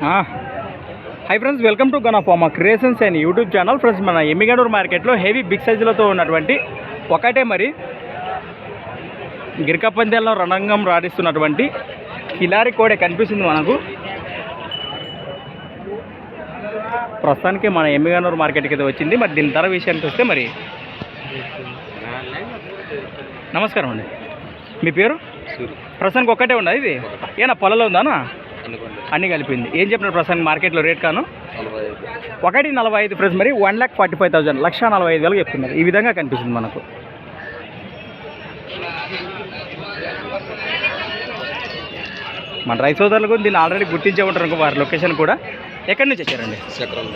Hi friends welcome to gun of మా creations and YouTube channel friends మన ఎమ్మిగడూరు మార్కెట్లో heavy big సైజులతో ఉన్నటువంటి ఒకటే మరి గిరిక పందాల్లో రణంగం రాడిస్తున్నటువంటి కిలారి కోడే కనిపిస్తుంది మనకు. ప్రస్తుతానికి మన ఎమ్మిగనూరు మార్కెట్కి అయితే వచ్చింది. మరి దీని ధర విషయానికి వస్తే మరి. నమస్కారం అండి. మీ పేరు? ప్రస్తుతానికి ఒక్కటే ఉందా ఇది? ఏనా పొలంలో ఉందానా? అన్నీ కలిపింది. ఏం చెప్పినారు ప్రస్తుతానికి మార్కెట్లో రేట్ కాను? ఒకటి నలభై ఐదు ఫ్రెండ్స్ మరి one lakh forty five thousand లక్ష నలభై ఐదు వేలకు చెప్తున్నారు. ఈ విధంగా కనిపిస్తుంది మనకు. మన రైతు సోదరులకు దీన్ని ఆల్రెడీ గుర్తించే ఉంటారు వారి లొకేషన్ కూడా. ఎక్కడి నుంచి వచ్చారండి? చక్రాలు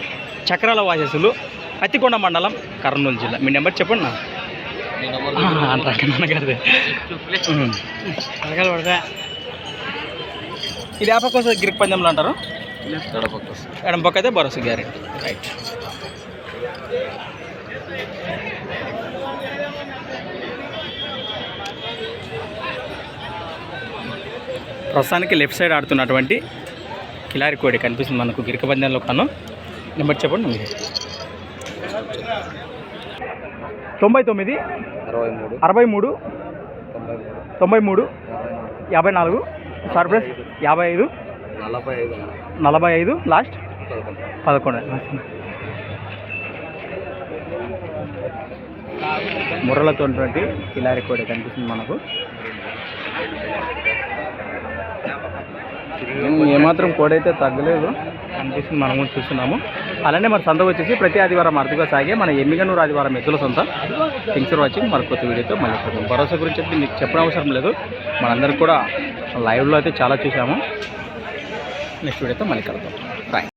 చక్రాల వాసస్సులు పత్తికొండ మండలం కర్నూలు జిల్లా. మీ నెంబర్ చెప్పండి నా. ఇది ఆ పక్క వస్తుంది గిరికి పందెంలో అంటారు? ఎడం పక్క అయితే భరోసా గ్యారెంటీ. రైట్ ప్రస్తుతానికి లెఫ్ట్ సైడ్ ఆడుతున్నటువంటి కిలారి కోడి కనిపిస్తుంది మనకు గిరిక పందెంలో కాను నెంబర్ చెప్పండి మీరు తొంభై తొమ్మిది అరవై మూడు తొంభై మూడు యాభై నాలుగు. సర్ప్రైజ్ యాభై ఐదు. నలభై ఐదు. నలభై ఐదు లాస్ట్? పదకొండు. పదకొండు. ముర్రలతో ఉన్నటువంటి కిలారి కోడి కనిపిస్తుంది మనకు. ఏమాత్రం కోడైతే అయితే తగ్గలేదు మనం మనము చూస్తున్నాము. అలానే మన సంత వచ్చేసి ప్రతి ఆదివారం అరుదుగా సాగే మన ఎమ్మిగనూరు ఆదివారం ఎద్దుల సొంత. థింగ్స్ వాచింగ్ మన కొత్త వీడియోతో మళ్ళీ చూద్దాం భరోసా గురించి అయితే మీకు చెప్పడం అవసరం లేదు. మనందరికి కూడా లైవ్లో అయితే చాలా చూసాము నెక్స్ట్ వీడియోతో మళ్ళీ కలుద్దాం. బాయ్